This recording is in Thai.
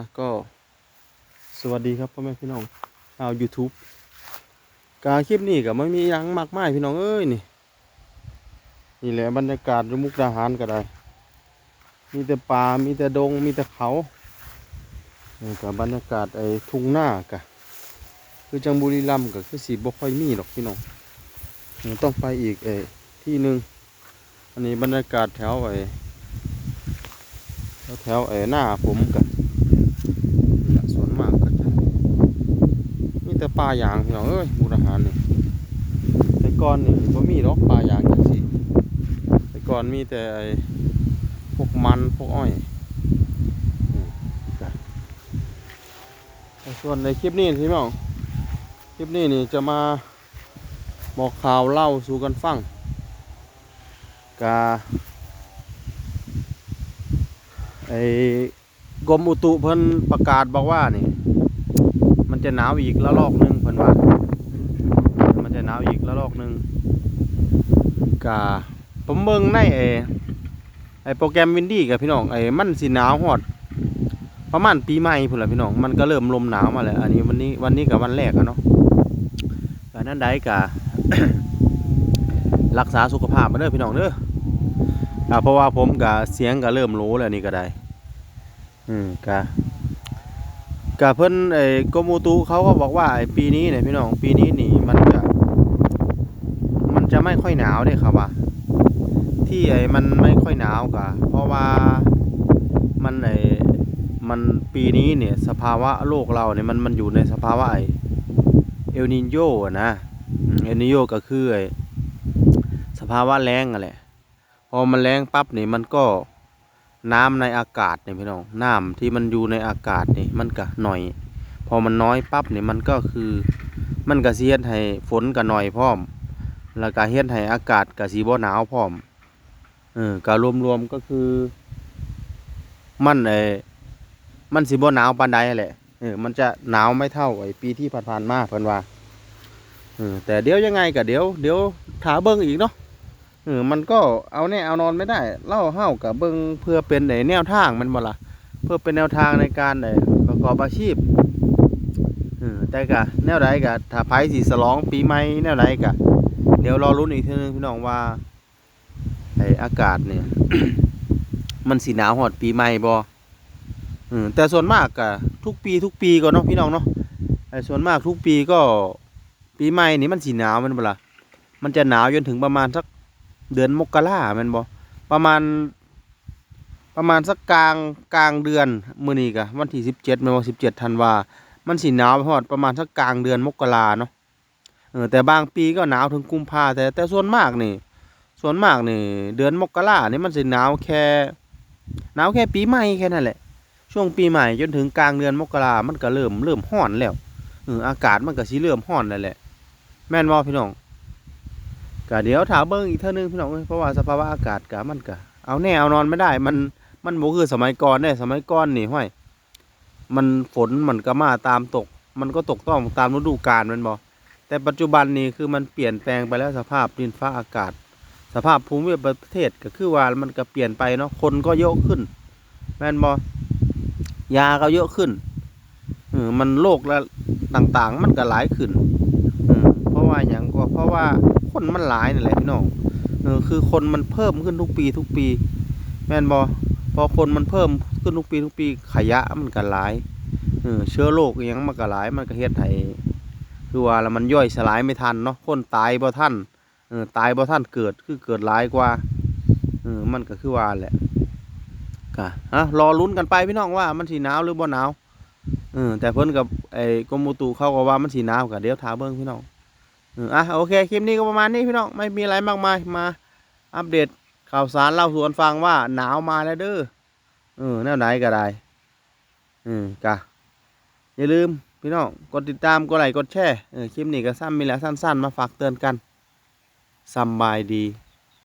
ะก็สวัสดีครับพ่อแม่พี่น้องชาว YouTube การคลิปนี้ก็ไม่มียังมากมายพี่น้องเอ้ยนี่นี่แหละบรรยากาศยมุกดาหารก็ได้ มีแต่ป่ามีแต่ดงมีแต่เขานี่กับบรรยากาศไอ้ทุ่งหน้ากะคือจังบุรีรัมย์ก็คือสีบ่ค่อยมีหรอกพี่น้องต้องไปอีกไอ้ที่หนึ่งอันนี้บรรยากาศแถวไอ้แถวไอ้หน้าผมกันล่ะส่วนมากก็จะมีแต่ ปลายางพี่น้องเอ้ยมูลอาหารนี่แต่ก่อนนี่บ่มีหรอกปลายางจังซี่แต่ก่อนมีแต่ไอ้พวกมันพวกอ้อยส่วนในคลิปนี้พี่น้องคลิปนี้นี่จะมาบอกข่าวเล่าสู่กันฟังกาไอ้กรมอุตุเพิ่นประกาศบอกว่านี่ มันจะหนาวอีกละลอกหนึ่งเพิ่นว่า มันจะหนาวอีกละลอกหนึ่งกาผมเบิ่งในไอ้ไอ้โปรแกรมวินดี้กับพี่น้องไอ้มันสิหนาวฮอดประมาณปีใหม่พุ่นละพี่น้องมันก็เริ่มลมหนาวมาแล้วอันนี้วันนี้วันนี้กับวันแรกอะเนาะแต่นั้นได้กะรักษาสุขภาพมาเด้อพี่น้องเด้ออ่าเพราะว่าผมกะเสียงก็เริ่มโหลแล้วนี่ก็ได้ อืมกะ กะเพิ่อนไอ้กมอุตุเขาก็บอกว่าไอ้ปีนี้เนี่ยพี่น้องปีนี้นี่มันจะมันจะไม่ค่อยหนาวเด้ครับว่าที่ไอ้มันไม่ค่อยหนาวกะเพราะว่ามันไอ้มันปีนี้เนี่ยสภาวะโลกเราเนี่ยมันมันอยู่ในสภาวะไอ้เอลนินโยนะเอลนินโยก็คือไอ้สภาวะแล้งอะแหละพอมันแล้งปั๊บนี่มันก็ น้ำในอากาศเนี่ยพี่น้องน้ำที่มันอยู่ในอากาศนี่มันก็หน่อย พอมันน้อยปั๊บนี่มันก็คือมันก็สิเฮ็ดให้ฝนก็หน่อยพร้อม แล้วก็เฮ็ดให้อากาศก็สิบ่หนาวพร้อมเออก็รวมๆก็คือ มันเออมันสิบ่หนาวปานใดแหละเออมันจะหนาวไม่เท่าไอ้ปีที่ผ่านๆมาเพิ่นว่าเออแต่เดี๋ยวยังไงก็เดี๋ยวเดี๋ยวถาเบิ่งอีกเนาะ ออมันก็เอาแน่เอานอนไม่ได้ เล่าเฮ้ากับเบิงเพื่อเป็นไอ้แนวทางมันบ่ล่ะเพื่อเป็นแนวทางในการไอ้ประกอบอาชีพเออแต่กะแนวใดกะถ้าไผสิสลองปีใหม่แนวใดกะ เดี๋ยวรอรุ้นอีกทีนึงพี่น้องว่าไอ้อากาศเนี่ย มันสิหนาวฮอดปีใหม่บ่เออแต่ส่วนมากกะทุกปีทุกปีก็เนาะพี่น้องเนาะไอ้ส่วนมากทุกปีก็ปีใหม่นี่มันสิหนาวมันบ่ล่ะมันจะหนาวจนถึงประมาณสัก เดือนมกราแมนบ่ประมาณ ประมาณสักกลางกลางเดือนมื้อนี้กะวันที่สิบเจ็ดแม่นบ่สิบเจ็ดธันวามันสิหนาวไปฮอดประมาณสักกลางเดือนมกราเนาะเออแต่บางปีก็หนาวถึงกุมภาแต่แต่ส่วนมากนี่ ส่วนมากนี่ เดือนมกรานี่มันสิหนาวแค่หนาวแค่ปีใหม่แค่นั้นแหละ ช่วงปีใหม่จนถึงกลางเดือนมกรามันก็เริ่มเริ่มร้อนแล้วเอออากาศมันก็สิเริ่มร้อนแล้วแหละ แม่นบ่พี่น้อง ก็เดี๋ยวถามเบิ้งอีกเท่านึงพี่น้องเอ้ยเพราะว่าสภาวะอากาศกะมันกะเอาแน่เอานอนไม่ได้ มันมันบ่คือสมัยก่อนได้สมัยก่อนนี่ห้อย มันฝนมันก็มาตามตก มันก็ตกต้องตามฤดูกาลแมันบ่แต่ปัจจุบันนี้คือมันเปลี่ยนแปลงไปแล้วสภาพดินฟ้าอากาศ สภาพภูมิประเทศก็คือว่ามันก็เปลี่ยนไปเนาะคนก็เยอะขึ้น แม่นบ่ยาก็เยอะขึ้นเออมันโรคและต่างๆ มันก็หลายขึ้นเออเพราะว่าอย่างก็เพราะว่า คนมันหลายนี่แหละพี่น้องเออคือคนมันเพิ่มขึ้นทุกปีทุกปี แม่นบอพอคนมันเพิ่มขึ้นทุกปีทุกปีขยะมันก็หลายเออเชื้อโรคอหยังมันก็หลายมันก็เฮ็ดให้คือว่าแล้วมันย่อยสลายไม่ทันเนาะคนตายบ่ทันเออตายบ่ทันเกิดคือเกิดหลายกว่าเออมันก็คือว่าแหละก็ฮะรอลุ้นกันไปพี่น้องว่ามันสิหนาวหรือบ่หนาวเออแต่เพิ่นกับไอ้กรมอุตุเขาก็ว่ามันสิหนาวก็เดี๋ยวถามเบิ่งพี่น้อง อะโอเคคลิปนี้ก็ประมาณนี้พี่น้องไม่มีอะไรมากมายมา อัปเดตข่าวสารเล่าสวนฟังว่าหนาวมาแล้วเด้อเออแนวไหนก็ได้อืมกะอย่าลืมพี่น้องกดติดตามกดไลค์กดแชร์เออคลิปนี้ก็สั้นมีแล้วสั้น ๆ มาฝากเตือนกันสบายดี